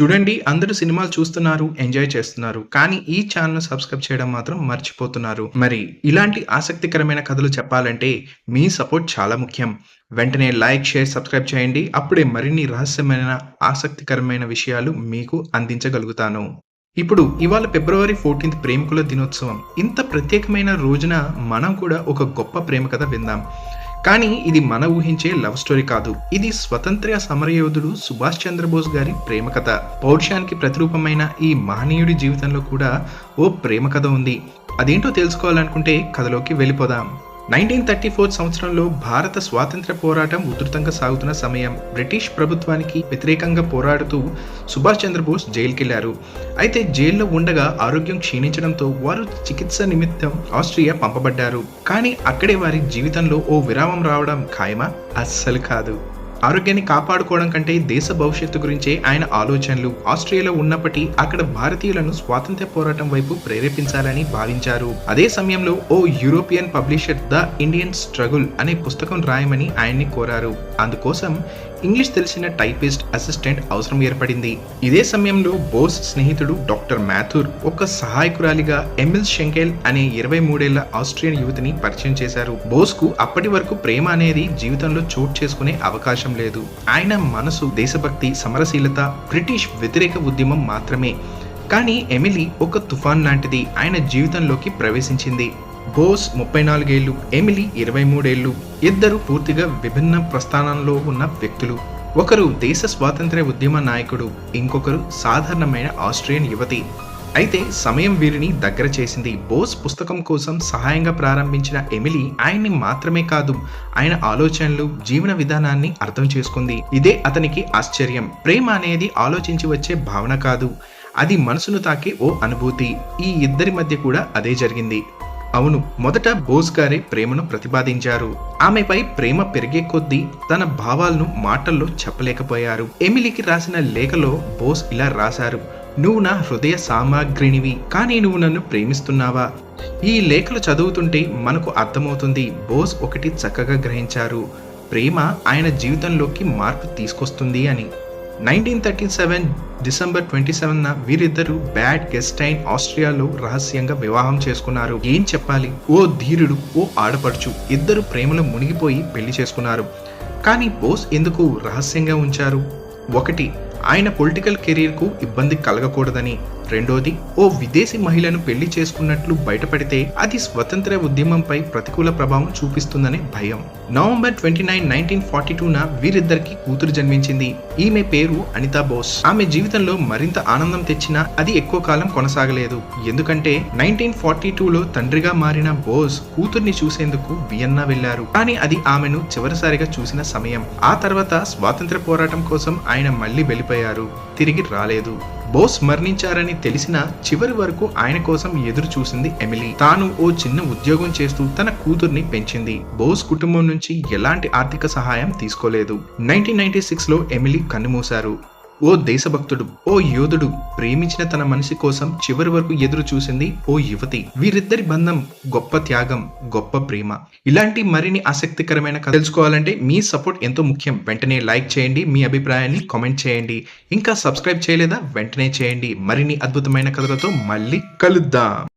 చూడండి అందరూ సినిమాలు చూస్తున్నారు ఎంజాయ్ చేస్తున్నారు కానీ ఈ ఛానల్ సబ్స్క్రైబ్ చేయడం మాత్రం మర్చిపోతున్నారు. మరి ఇలాంటి ఆసక్తికరమైన కథలు చెప్పాలంటే మీ సపోర్ట్ చాలా ముఖ్యం. వెంటనే లైక్ షేర్ సబ్స్క్రైబ్ చేయండి. అప్పుడే మరిన్ని రహస్యమైన ఆసక్తికరమైన విషయాలు మీకు అందించగలుగుతాను. ఇప్పుడు ఇవాళ ఫిబ్రవరి ఫోర్టీన్త్ ప్రేమికుల దినోత్సవం. ఇంత ప్రత్యేకమైన రోజున మనం కూడా ఒక గొప్ప ప్రేమ కథ విందాం. కానీ ఇది మన ఊహించే లవ్ స్టోరీ కాదు. ఇది స్వతంత్ర సమరయోధుడు సుభాష్ చంద్రబోస్ గారి ప్రేమ కథ. పౌరుషానికి ప్రతిరూపమైన ఈ మహనీయుడి జీవితంలో కూడా ఓ ప్రేమ కథ ఉంది. అదేంటో తెలుసుకోవాలనుకుంటే కథలోకి వెళ్ళిపోదాం. నైన్టీన్ థర్టీ ఫోర్ సంవత్సరంలో భారత స్వాతంత్ర పోరాటం ఉధృతంగా సాగుతున్న సమయం. బ్రిటిష్ ప్రభుత్వానికి వ్యతిరేకంగా పోరాడుతూ సుభాష్ చంద్రబోస్ జైలుకెళ్ళారు. అయితే జైల్లో ఉండగా ఆరోగ్యం క్షీణించడంతో వారు చికిత్స నిమిత్తం ఆస్ట్రియా పంపబడ్డారు. కానీ అక్కడే వారి జీవితంలో ఓ విరామం రావడం ఖాయమా? అస్సలు కాదు. ఆరోగ్యాన్ని కాపాడుకోవడం కంటే దేశ భవిష్యత్తు గురించే ఆయన ఆలోచనలు. ఆస్ట్రేలియాలో ఉన్నప్పటి అక్కడ భారతీయులను స్వాతంత్ర్య పోరాటం వైపు ప్రేరేపించాలని భావించారు. అదే సమయంలో ఓ European publisher the Indian struggle అనే పుస్తకం రాయమని ఆయన్ని కోరారు. అందుకోసం ఇంగ్లీష్ తెలిసిన టైపిస్ట్ అసిస్టెంట్ అవసరం ఏర్పడింది. ఇదే సమయంలో బోస్ స్నేహితుడు డాక్టర్ మాథూర్ ఒక సహాయకురాలిగా ఎమిల్ షెంకెల్ అనే ఇరవై మూడేళ్ళ ఆస్ట్రియన్ యువతిని పరిచయం చేశారు. బోస్కు అప్పటి వరకు ప్రేమ అనేది జీవితంలో చోటు చేసుకునే అవకాశం లేదు. ఆయన మనసు దేశభక్తి సమరశీలత బ్రిటిష్ వ్యతిరేక ఉద్యమం మాత్రమే. కానీ ఎమిలీ ఒక తుఫాన్ లాంటిది. ఆయన జీవితంలోకి ప్రవేశించింది. బోస్ ముప్పై నాలుగేళ్ళు ఎమిలీ ఇరవై మూడేళ్ళు ఇద్దరు పూర్తిగా విభిన్న ప్రస్థానంలో ఉన్న వ్యక్తులు. ఒకరు దేశ స్వాతంత్ర్య ఉద్యమ నాయకుడు ఇంకొకరు సాధారణమైన ఆస్ట్రియన్ యువతి. అయితే సమయం వీరిని దగ్గర చేసింది బోస్ పుస్తకం కోసం సహాయంగా ప్రారంభించిన ఎమిలీ ఆయన్ని మాత్రమే కాదు ఆయన ఆలోచనలు జీవన విధానాన్ని అర్థం చేసుకుంది. ఇదే అతనికి ఆశ్చర్యం. ప్రేమ అనేది ఆలోచించి వచ్చే భావన కాదు. అది మనసును తాకే ఓ అనుభూతి. ఈ ఇద్దరి మధ్య కూడా అదే జరిగింది. అవును మొదట బోస్ గారే ప్రేమను ప్రతిపాదించారు. ఆమెపై ప్రేమ పెరిగే కొద్దీ తన భావాలను మాటల్లో చెప్పలేకపోయారు. ఎమిలీకి రాసిన లేఖలో బోస్ ఇలా రాశారు నువ్వు నా హృదయ సామాగ్రినివి కానీ నువ్వు నన్ను ప్రేమిస్తున్నావా? ఈ లేఖలు చదువుతుంటే మనకు అర్థమవుతుంది బోస్ ఒకటి చక్కగా గ్రహించారు. ప్రేమ ఆయన జీవితంలోకి మార్పు తీసుకొస్తుంది అని. Nineteen thirty seven December twenty seven వీరిద్దరూ బ్యాడ్ గెస్టైన్ ఆస్ట్రియాలో రహస్యంగా వివాహం చేసుకున్నారు. ఏం చెప్పాలి? ఓ ధీరుడు ఓ ఆడపడుచు ఇద్దరు ప్రేమలో మునిగిపోయి పెళ్ళి చేసుకున్నారు. కానీ బోస్ ఎందుకు రహస్యంగా ఉంచారు? ఒకటి ఆయన పొలిటికల్ కెరీర్కు ఇబ్బంది కలగకూడదని. రెండోది ఓ విదేశీ మహిళను పెళ్ళి చేసుకున్నట్లు బయటపడితే అది స్వతంత్ర ఉద్యమంపై ప్రతికూల ప్రభావం చూపిస్తుందనే భయం. November twenty nine nineteen forty టూన వీరిద్దరికి కూతురు జన్మించింది. ఈమె పేరు అనితా బోస్. ఆమె జీవితంలో మరింత ఆనందం తెచ్చినా అది ఎక్కువ కాలం కొనసాగలేదు. ఎందుకంటే నైన్టీన్ ఫార్టీ టూలో తండ్రిగా మారిన బోస్ కూతుర్ని చూసేందుకు వియన్నా వెళ్ళారు కానీ అది ఆమెను చివరిసారిగా చూసిన సమయం. ఆ తర్వాత స్వాతంత్ర పోరాటం కోసం ఆయన మళ్ళీ వెళ్ళిపోయారు. తిరిగి రాలేదు. బోస్ మరణించారని తెలిసిన చివరి వరకు ఆయన కోసం ఎదురు చూసింది ఎమిలీ. తాను ఓ చిన్న ఉద్యోగం చేస్తూ తన కూతుర్ని పెంచింది. బోస్ కుటుంబం నుంచి ఎలాంటి ఆర్థిక సహాయం తీసుకోలేదు. నైన్టీన్ నైన్టీ సిక్స్లో ఎమిలీ కన్నుమూశారు. ఓ దేశభక్తుడు ఓ యోధుడు ప్రేమించిన తన మనిషి కోసం చివరి వరకు ఎదురు చూసింది ఓ యువతి. వీరిద్దరి బంధం గొప్ప త్యాగం గొప్ప ప్రేమ. ఇలాంటి మరిన్ని ఆసక్తికరమైన కథ తెలుసుకోవాలంటే మీ సపోర్ట్ ఎంతో ముఖ్యం. వెంటనే లైక్ చేయండి మీ అభిప్రాయాన్ని కామెంట్ చేయండి. ఇంకా సబ్స్క్రైబ్ చేయలేదా? వెంటనే చేయండి. మరిన్ని అద్భుతమైన కథలతో మళ్ళీ కలుద్దాం.